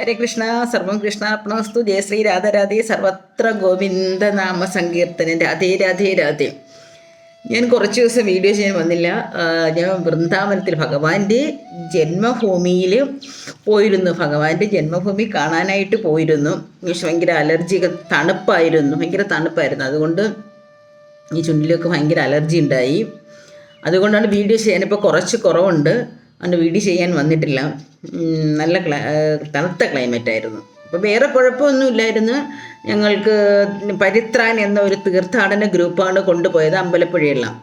ഹരേ കൃഷ്ണ സർവം കൃഷ്ണാർപ്പണവസ്തു ജയ ശ്രീ രാധരാധേ സർവത്ര ഗോവിന്ദ നാമ സങ്കീർത്തനം. രാധേ രാധേ രാധേ. ഞാൻ കുറച്ച് ദിവസം വീഡിയോ ചെയ്യാൻ വന്നില്ല. ഞാൻ വൃന്ദാവനത്തിൽ ഭഗവാന്റെ ജന്മഭൂമിയിൽ പോയിരുന്നു. ഭഗവാന്റെ ജന്മഭൂമി കാണാനായിട്ട് പോയിരുന്നു. പക്ഷെ ഭയങ്കര അലർജി തണുപ്പായിരുന്നു. ഭയങ്കര തണുപ്പായിരുന്നു. അതുകൊണ്ട് ഈ ചുണ്ടിലൊക്കെ ഭയങ്കര അലർജി ഉണ്ടായി. അതുകൊണ്ടാണ് വീഡിയോ ചെയ്യാനിപ്പോൾ കുറച്ച് കുറവുണ്ട്. അതുകൊണ്ട് വീഡിയോ ചെയ്യാൻ വന്നിട്ടില്ല. നല്ല ക്ലൈ തണുത്ത ക്ലൈമറ്റ് ആയിരുന്നു. അപ്പോൾ വേറെ കുഴപ്പമൊന്നുമില്ലായിരുന്നു. ഞങ്ങൾക്ക് പരിത്രാൻ എന്ന ഒരു തീർത്ഥാടന ഗ്രൂപ്പാണ് കൊണ്ടുപോയത് അമ്പലപ്പുഴയെല്ലാം.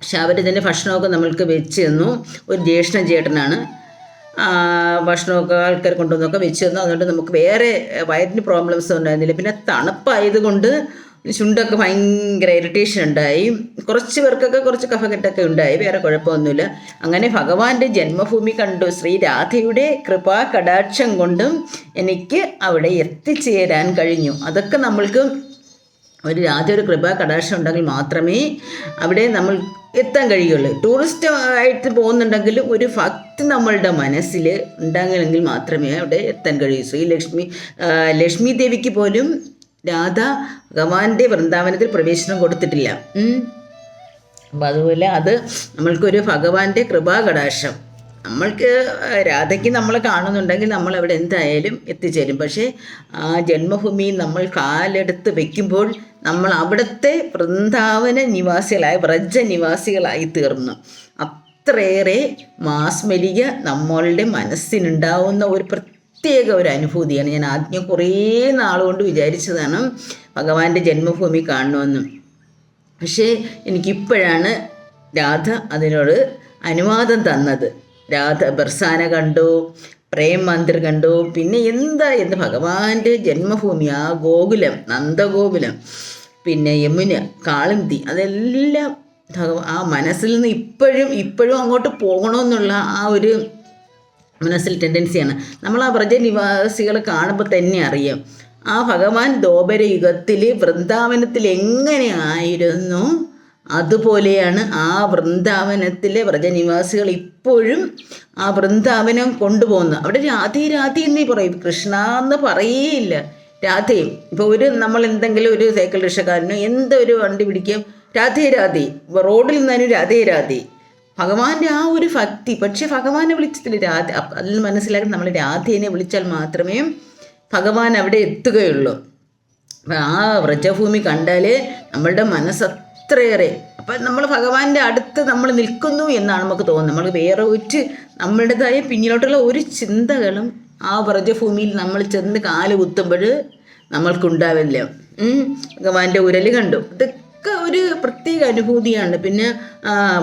പക്ഷെ അവരിതിന്റെ ഭക്ഷണമൊക്കെ നമ്മൾക്ക് വെച്ച് തന്നു. ഒരു ജ്യേഷ്ഠ ചേട്ടനാണ്. ഭക്ഷണമൊക്കെ ആൾക്കാർ കൊണ്ടുവന്നൊക്കെ വെച്ച് തന്നു. അതുകൊണ്ട് നമുക്ക് വേറെ വയറ്റിന് പ്രോബ്ലംസ് ഉണ്ടായിരുന്നില്ല. പിന്നെ തണുപ്പായതുകൊണ്ട് ചുണ്ടൊക്കെ ഭയങ്കര ഇറിറ്റേഷൻ ഉണ്ടായി. കുറച്ച് പേർക്കൊക്കെ കുറച്ച് കഫക്കെട്ടൊക്കെ ഉണ്ടായി. വേറെ കുഴപ്പമൊന്നുമില്ല. അങ്ങനെ ഭഗവാന്റെ ജന്മഭൂമി കണ്ടു. ശ്രീ രാധയുടെ കൃപാ കടാക്ഷം കൊണ്ടും എനിക്ക് അവിടെ എത്തിച്ചേരാൻ കഴിഞ്ഞു. അതൊക്കെ നമ്മൾക്ക് ഒരു രാധ ഒരു കൃപ കടാക്ഷം ഉണ്ടെങ്കിൽ മാത്രമേ അവിടെ നമ്മൾ എത്താൻ കഴിയുള്ളൂ. ടൂറിസ്റ്റ് ആയിട്ട് പോകുന്നുണ്ടെങ്കിൽ ഒരു ഭക്തി നമ്മളുടെ മനസ്സിൽ ഉണ്ടെങ്കിൽ മാത്രമേ അവിടെ എത്താൻ കഴിയൂ. ശ്രീ ലക്ഷ്മി ലക്ഷ്മി ദേവിക്ക് പോലും രാധ ഭഗവാന്റെ വൃന്ദാവനത്തിൽ പ്രവേശനം കൊടുത്തിട്ടില്ല. അപ്പം അതുപോലെ അത് നമ്മൾക്കൊരു ഭഗവാന്റെ കൃപാകടാക്ഷം. നമ്മൾക്ക് രാധയ്ക്ക് നമ്മൾ കാണുന്നുണ്ടെങ്കിൽ നമ്മൾ അവിടെ എന്തായാലും എത്തിച്ചേരും. പക്ഷേ ആ ജന്മഭൂമി നമ്മൾ കാലെടുത്ത് വെക്കുമ്പോൾ നമ്മൾ അവിടുത്തെ വൃന്ദാവന നിവാസികളായ വ്രജ നിവാസികളായി തീർന്നു. അത്രയേറെ മാസ്മരിക നമ്മളുടെ മനസ്സിനുണ്ടാവുന്ന ഒരു പ്രത്യേക ഒരു അനുഭൂതിയാണ്. ഞാൻ ആദ്യം കുറേ നാളുകൊണ്ട് വിചാരിച്ചതാണ് ഭഗവാന്റെ ജന്മഭൂമി കാണണമെന്ന്. പക്ഷേ എനിക്കിപ്പോഴാണ് രാധ അതിനോട് അനുവാദം തന്നത്. രാധ ബർസാന കണ്ടു പ്രേം മന്ദിർ കണ്ടു പിന്നെ എന്താ എന്ന് ഭഗവാന്റെ ജന്മഭൂമി ആ ഗോകുലം നന്ദഗോകുലം പിന്നെ യമുന കാളന്തി അതെല്ലാം ഭഗവാ ആ മനസ്സിൽ നിന്ന് ഇപ്പോഴും ഇപ്പോഴും അങ്ങോട്ട് പോകണമെന്നുള്ള ആ ഒരു മനസ്സിൽ ടെൻഡൻസിയാണ് നമ്മൾ ആ വ്രജനിവാസികൾ കാണുമ്പോൾ തന്നെ അറിയാം. ആ ഭഗവാൻ യുഗത്തിൽ വൃന്ദാവനത്തിൽ എങ്ങനെയായിരുന്നു? അതുപോലെയാണ് ആ വൃന്ദാവനത്തിലെ വ്രജനിവാസികൾ ഇപ്പോഴും ആ വൃന്ദാവനം കൊണ്ടുപോകുന്നത്. അവിടെ രാധേ രാധേ എന്നേ പറയും. കൃഷ്ണ എന്ന് പറയേയില്ല. രാധയും ഇപ്പോൾ ഒരു നമ്മൾ എന്തെങ്കിലും ഒരു സൈക്കിൾ രക്ഷക്കാരനോ എന്തൊരു വണ്ടി പിടിക്കും? രാധേ രാധേ. റോഡിൽ നിന്നാലും രാധേ രാധേ. ഭഗവാന്റെ ആ ഒരു ഭക്തി പക്ഷെ ഭഗവാനെ വിളിച്ചതിൽ രാധ അതിൽ മനസ്സിലാക്കി നമ്മൾ രാധേനെ വിളിച്ചാൽ മാത്രമേ ഭഗവാൻ അവിടെ എത്തുകയുള്ളൂ. ആ വ്രജഭൂമി കണ്ടാൽ നമ്മളുടെ മനസ്സത്രയേറെ അപ്പം നമ്മൾ ഭഗവാന്റെ അടുത്ത് നമ്മൾ നിൽക്കുന്നു എന്നാണ് നമുക്ക് തോന്നുന്നത്. നമ്മൾ വേറെ ഒരു നമ്മളുടേതായ പിന്നിലോട്ടുള്ള ഒരു ചിന്തകളും ആ വ്രജഭൂമിയിൽ നമ്മൾ ചെന്ന് കാൽ കുത്തുമ്പോൾ നമ്മൾക്കുണ്ടാവില്ല. ഭഗവാന്റെ ഉരൽ കണ്ടു. ഇതൊക്കെ ഒരു പ്രത്യേക അനുഭൂതിയാണ്. പിന്നെ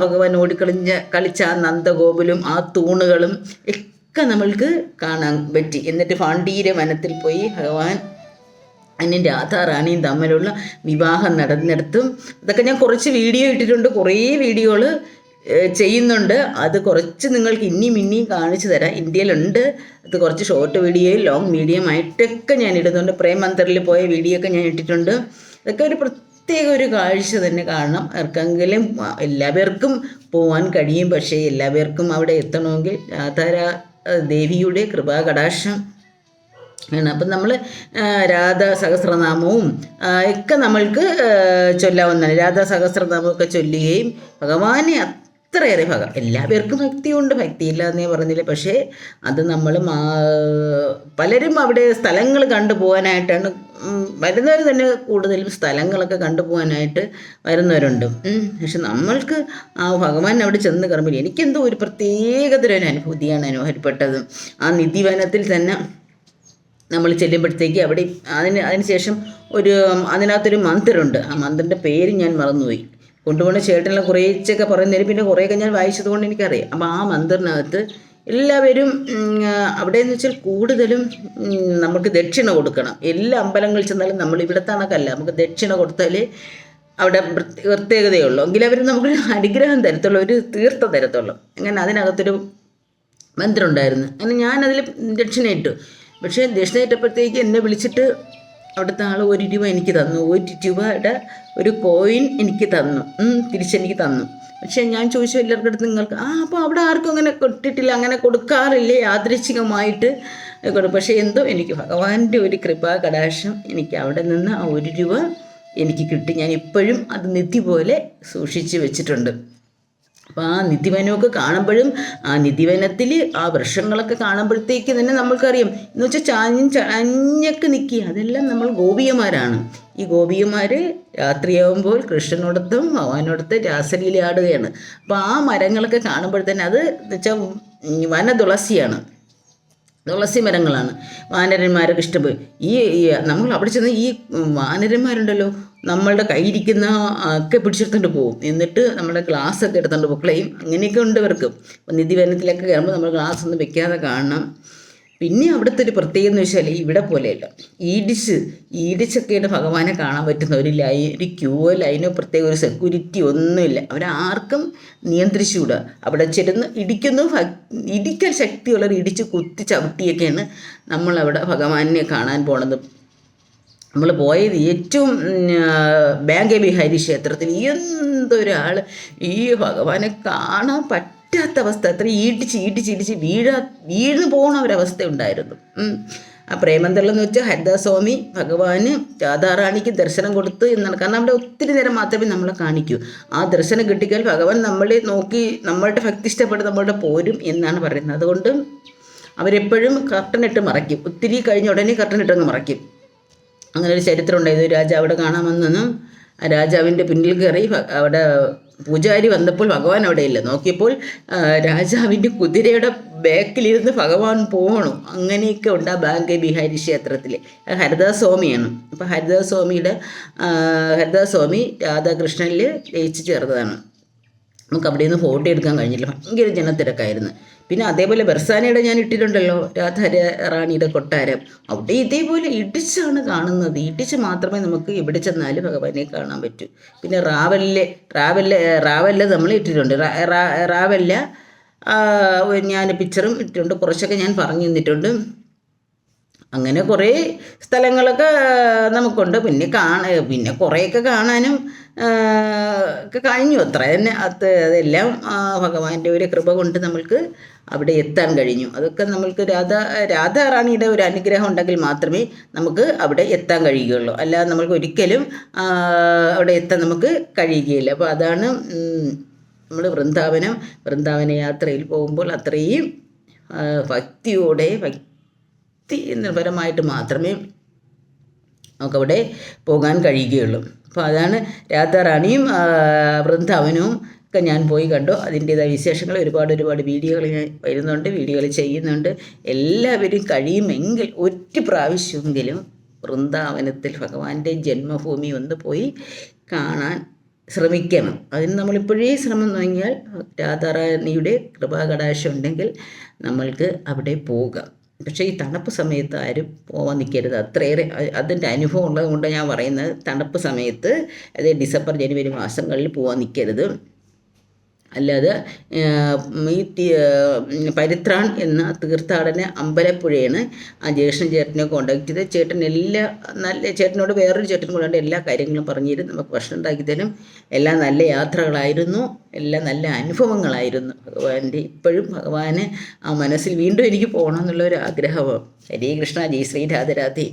ഭഗവാൻ ഓടിക്കളിഞ്ഞ കളിച്ച ആ നന്ദഗോപുലും ആ തൂണുകളും ഒക്കെ നമ്മൾക്ക് കാണാൻ പറ്റി. എന്നിട്ട് പാണ്ഡീര വനത്തിൽ പോയി ഭഗവാൻ അന്യൻ രാധാറാണിയും തമ്മിലുള്ള വിവാഹം നടന്നിടത്തും. അതൊക്കെ ഞാൻ കുറച്ച് വീഡിയോ ഇട്ടിട്ടുണ്ട്. കുറേ വീഡിയോകൾ ചെയ്യുന്നുണ്ട്. അത് കുറച്ച് നിങ്ങൾക്ക് ഇനിയും ഇനിയും കാണിച്ചു തരാം. ഇന്ത്യയിലുണ്ട്. അത് കുറച്ച് ഷോർട്ട് വീഡിയോയും ലോങ് മീഡിയം ആയിട്ടൊക്കെ ഞാൻ ഇടുന്നുണ്ട്. പ്രേം മന്ദിറിൽ പോയ വീഡിയോ ഒക്കെ ഞാൻ ഇട്ടിട്ടുണ്ട്. ഇതൊക്കെ ഒരു പ്രത്യേക ഒരു കാഴ്ച തന്നെ കാണണം. ആർക്കെങ്കിലും എല്ലാ പേർക്കും പോകാൻ കഴിയും. പക്ഷേ എല്ലാ പേർക്കും അവിടെ എത്തണമെങ്കിൽ രാധാര ദേവിയുടെ കൃപാകടാക്ഷം ആണ്. അപ്പം നമ്മൾ രാധ സഹസ്രനാമവും ഒക്കെ നമ്മൾക്ക് ചൊല്ലാവുന്നതാണ്. രാധ സഹസ്രനാമമൊക്കെ ചൊല്ലുകയും ഭഗവാനെ അത്രയേറെ ഭഗ. എല്ലാ പേർക്കും ഭക്തിയുണ്ട്. ഭക്തിയില്ല എന്നേ പറഞ്ഞില്ല? പക്ഷേ അത് നമ്മൾ പലരും അവിടെ സ്ഥലങ്ങൾ കണ്ടു പോകാനായിട്ടാണ് ഉം, വരുന്നവർ തന്നെ കൂടുതലും സ്ഥലങ്ങളൊക്കെ കണ്ടു പോകാനായിട്ട് വരുന്നവരുണ്ട് പക്ഷെ നമ്മൾക്ക് ആ ഭഗവാൻ അവിടെ ചെന്ന് കയറുമ്പോൾ എനിക്കെന്തോ ഒരു പ്രത്യേകതര ഒരു അനുഭൂതിയാണ് അനുഭവപ്പെട്ടത്. ആ നിധിവനത്തിൽ തന്നെ നമ്മൾ ചെല്ലുമ്പോഴത്തേക്ക് അവിടെ അതിന് അതിന് ശേഷം ഒരു അതിനകത്തൊരു മന്ത്രുണ്ട് ആ മന്ത്രിന്റെ പേര് ഞാൻ മറന്നുപോയി. കൊണ്ടുപോകുന്ന ചേട്ടനെല്ലാം കുറേച്ചൊക്കെ പറയുന്നതിന് പിന്നെ കുറേയൊക്കെ ഞാൻ വായിച്ചത് കൊണ്ട് എനിക്കറിയാം. അപ്പോൾ ആ മന്ദിറിനകത്ത് എല്ലാവരും അവിടെ എന്ന് വെച്ചാൽ കൂടുതലും നമുക്ക് ദക്ഷിണ കൊടുക്കണം. എല്ലാ അമ്പലങ്ങളിൽ ചെന്നാലും നമ്മൾ ഇവിടുത്തെ കണക്കല്ല നമുക്ക് ദക്ഷിണ കൊടുത്താൽ അവിടെ പ്രത്യ- പ്രത്യേകതയുള്ളൂ. എങ്കിൽ അവർ നമുക്ക് അനുഗ്രഹം തരത്തുള്ളൂ ഒരു തീർത്ഥം തരത്തുള്ളൂ. അങ്ങനെ അതിനകത്തൊരു മന്ത്രം ഉണ്ടായിരുന്നു. അങ്ങനെ ഞാനതിൽ ദക്ഷിണ ഇട്ടു. പക്ഷേ ദക്ഷിണ ഇട്ടപ്പോഴത്തേക്ക് എന്നെ വിളിച്ചിട്ട് അവിടുത്തെ ആൾ ഒരു രൂപ എനിക്ക് തന്നു. ഒരു രൂപയുടെ ഒരു കോയിൻ എനിക്ക് തന്നു. തിരിച്ചെനിക്ക് തന്നു. പക്ഷേ ഞാൻ ചോദിച്ചു എല്ലാവർക്കും അടുത്ത് നിങ്ങൾക്ക് ആ അപ്പോൾ അവിടെ ആർക്കും അങ്ങനെ കൊട്ടിട്ടില്ല അങ്ങനെ കൊടുക്കാറില്ല? യാദൃച്ഛികമായിട്ട് കൊടുക്കും പക്ഷേ എന്തോ എനിക്ക് ഭഗവാന്റെ ഒരു കൃപാ കടാക്ഷം എനിക്ക് അവിടെ നിന്ന് ആ ഒരു രൂപ എനിക്ക് കിട്ടി. ഞാൻ ഇപ്പോഴും അത് നിധി പോലെ സൂക്ഷിച്ചു വെച്ചിട്ടുണ്ട്. അപ്പോൾ ആ നിധിവനമൊക്കെ കാണുമ്പോഴും ആ നിധിവനത്തിൽ ആ വൃക്ഷങ്ങളൊക്കെ കാണുമ്പോഴത്തേക്ക് തന്നെ നമ്മൾക്കറിയാം. എന്ന് വെച്ചാൽ ചാഞ്ഞും ചാഞ്ഞൊക്കെ നിൽക്കുക അതെല്ലാം നമ്മൾ ഗോപികമാരാണ്. ഈ ഗോപികമാർ രാത്രിയാവുമ്പോൾ കൃഷ്ണനോടത്തും ഭഗവാനോടത്തും രാസലീലയാടുകയാണ് അപ്പോൾ ആ മരങ്ങളൊക്കെ കാണുമ്പോൾ തന്നെ അത് വെച്ചാൽ വനതുളസിയാണ്. തുളസി മരങ്ങളാണ് വാനരന്മാരൊക്കെ ഇഷ്ടപ്പെടും. ഈ നമ്മൾ അവിടെ ചെന്ന് ഈ വാനരന്മാരുണ്ടല്ലോ നമ്മളുടെ കയ്യിരിക്കുന്ന ഒക്കെ പിടിച്ചെടുത്തോണ്ട് പോകും. എന്നിട്ട് നമ്മുടെ ഗ്ലാസ് ഒക്കെ എടുത്തോണ്ട് പൊക്കളയും അങ്ങനെയൊക്കെ ഉണ്ട് ഇവർക്ക്. നിധി വനത്തിലൊക്കെ കയറുമ്പോൾ നമ്മൾ ഗ്ലാസ് ഒന്നും വെക്കാതെ കാണണം. പിന്നെ അവിടുത്തെ ഒരു പ്രത്യേകത എന്ന് വെച്ചാൽ ഇവിടെ പോലെയല്ല. ഈഡിച്ച് ഈഡിച്ചൊക്കെയാണ് ഭഗവാനെ കാണാൻ പറ്റുന്ന ഒരു ലൈ ഒരു ക്യൂവോ ലൈനോ പ്രത്യേക ഒരു സെക്യൂരിറ്റി ഒന്നുമില്ല. അവരാർക്കും നിയന്ത്രിച്ചുകൂടുക അവിടെ ചെരുന്ന് ഇടിക്കുന്നു ഇടിക്കൽ ശക്തിയുള്ളവർ ഇടിച്ച് കുത്തി ചവിട്ടിയൊക്കെയാണ് നമ്മളവിടെ ഭഗവാനെ കാണാൻ പോണത്. നമ്മൾ പോയത് ഏറ്റവും ബാങ്കെ ബിഹാരി ക്ഷേത്രത്തിൽ. എന്തൊരാൾ ഈ ഭഗവാനെ കാണാൻ പറ്റാത്ത അവസ്ഥ. അത്ര ഈടിച്ച് ഈടിച്ച് വീഴാ വീഴ്ന്നു പോകണ ഒരവസ്ഥ ഉണ്ടായിരുന്നു ആ പ്രേമന്തള്ളെന്ന് വെച്ചാൽ ഹരിദാസ്വാമി ഭഗവാന് രാധാറാണിക്ക് ദർശനം കൊടുത്ത് എന്നാണ്. കാരണം അവിടെ ഒത്തിരി നേരം മാത്രമേ നമ്മളെ കാണിക്കൂ. ആ ദർശനം കിട്ടിയാൽ ഭഗവാൻ നമ്മളെ നോക്കി നമ്മളുടെ ഭക്തി ഇഷ്ടപ്പെട്ട് നമ്മളുടെ പോരും എന്നാണ് പറയുന്നത്. അതുകൊണ്ട് അവരെപ്പോഴും കർട്ടനിട്ട് മറയ്ക്കും. ഒത്തിരി കഴിഞ്ഞ ഉടനെ കർട്ടനിട്ടങ്ങ് മറയ്ക്കും. അങ്ങനെ ഒരു ചരിത്രം ഉണ്ടായത് രാജാവ് അവിടെ കാണാമെന്നും ആ രാജാവിന്റെ പിന്നിൽ കയറി അവിടെ പൂജാരി വന്നപ്പോൾ ഭഗവാൻ അവിടെ ഇല്ല. നോക്കിയപ്പോൾ രാജാവിന്റെ കുതിരയുടെ ബാക്കിലിരുന്ന് ഭഗവാൻ പോകണം അങ്ങനെയൊക്കെ ഉണ്ട് ആ ബാങ്കെ ബിഹാരി ക്ഷേത്രത്തിൽ ഹരിദാസ്വാമിയാണ്. ഹരിദാസ് സ്വാമിയാണ് അപ്പോൾ ഹരിദാസ് സ്വാമിയുടെ രാധാകൃഷ്ണനിൽ ലയിച്ചു ചേർന്നതാണ്. നമുക്ക് അവിടെ നിന്ന് ഫോട്ടോ എടുക്കാൻ കഴിഞ്ഞില്ല. ഭയങ്കര ജനത്തിരക്കായിരുന്നു. പിന്നെ അതേപോലെ ബെർസാനയുടെ ഞാൻ ഇട്ടിട്ടുണ്ടല്ലോ രാധ റാണിയുടെ കൊട്ടാരം. അവിടെ ഇതേപോലെ ഇടിച്ചാണ് കാണുന്നത്. ഇടിച്ച് മാത്രമേ നമുക്ക് എവിടെ ചെന്നാലും ഭഗവാനെ കാണാൻ പറ്റൂ. പിന്നെ റാവല്ലെ റാവല്ല റാവല്ല നമ്മൾ ഇട്ടിട്ടുണ്ട്. റാവലിലെ ഞാൻ പിക്ചറും ഇട്ടിട്ടുണ്ട്. കുറച്ചൊക്കെ ഞാൻ പറഞ്ഞു തന്നിട്ടുണ്ട്. അങ്ങനെ കുറേ സ്ഥലങ്ങളൊക്കെ നമുക്കുണ്ട്. പിന്നെ കാണ പിന്നെ കുറേയൊക്കെ കാണാനും കഴിഞ്ഞു. അത്ര തന്നെ. അത് അതെല്ലാം ഭഗവാന്റെ ഒരു കൃപ കൊണ്ട് നമ്മൾക്ക് അവിടെ എത്താൻ കഴിഞ്ഞു. അതൊക്കെ നമ്മൾക്ക് രാധ രാധാറാണിയുടെ ഒരു അനുഗ്രഹം ഉണ്ടെങ്കിൽ മാത്രമേ നമുക്ക് അവിടെ എത്താൻ കഴിയുകയുള്ളൂ. അല്ലാതെ നമ്മൾക്ക് ഒരിക്കലും അവിടെ എത്താൻ നമുക്ക് കഴിയുകയില്ല. അപ്പോൾ അതാണ് നമ്മൾ വൃന്ദാവനം വൃന്ദാവന യാത്രയിൽ പോകുമ്പോൾ അത്രയും ഭക്തിയോടെ ഭക്തി നിർഭരമായിട്ട് മാത്രമേ നമുക്കവിടെ പോകാൻ കഴിയുകയുള്ളൂ. അപ്പോൾ അതാണ് രാധാറാണിയും റാണിയും വൃന്ദാവനവും ഒക്കെ ഞാൻ പോയി കണ്ടു. അതിന്റേതായ വിശേഷങ്ങൾ ഒരുപാട് ഒരുപാട് വീഡിയോകൾ ഞാൻ വരുന്നുണ്ട് വീഡിയോകൾ ചെയ്യുന്നുണ്ട്. എല്ലാവരും കഴിയുമെങ്കിൽ ഒരു പ്രാവശ്യമെങ്കിലും വൃന്ദാവനത്തിൽ ഭഗവാന്റെ ജന്മഭൂമി ഒന്ന് പോയി കാണാൻ ശ്രമിക്കണം. അതിന് നമ്മളിപ്പോഴേ ശ്രമം തുടങ്ങിയാൽ രാധാറാണിയുടെ കൃപാകടാശം ഉണ്ടെങ്കിൽ നമ്മൾക്ക് അവിടെ പോകാം. പക്ഷേ ഈ തണുപ്പ് സമയത്ത് ആരും പോവാൻ നിൽക്കരുത് അത്രയേറെ അതിന്റെ അനുഭവം ഉള്ളത് കൊണ്ട് ഞാൻ പറയുന്നത് തണുപ്പ് സമയത്ത് അതായത് ഡിസംബർ ജനുവരി മാസങ്ങളിൽ പോവാൻ നിൽക്കരുത് അല്ലാതെ ഈ പരിത്രാൺ എന്ന തീർത്ഥാടന അമ്പലപ്പുഴയാണ് ആ ജ്യേഷ്ഠൻ ചേട്ടനെ കോണ്ടാക്ട് ചെയ്ത് ചേട്ടൻ എല്ലാ നല്ല ചേട്ടനോട് വേറൊരു ചേട്ടൻ കൂടാണ്ട് എല്ലാ കാര്യങ്ങളും പറഞ്ഞു തരും നമുക്ക് ഭക്ഷണം ഉണ്ടാക്കി തരും. എല്ലാം നല്ല യാത്രകളായിരുന്നു. എല്ലാം നല്ല അനുഭവങ്ങളായിരുന്നു. ഭഗവാന്റെ ഇപ്പോഴും ഭഗവാന് ആ മനസ്സിൽ വീണ്ടും എനിക്ക് പോകണം എന്നുള്ള ഒരു ആഗ്രഹമാണ് ഹരേ കൃഷ്ണ ജയ് ശ്രീ രാധരാധേ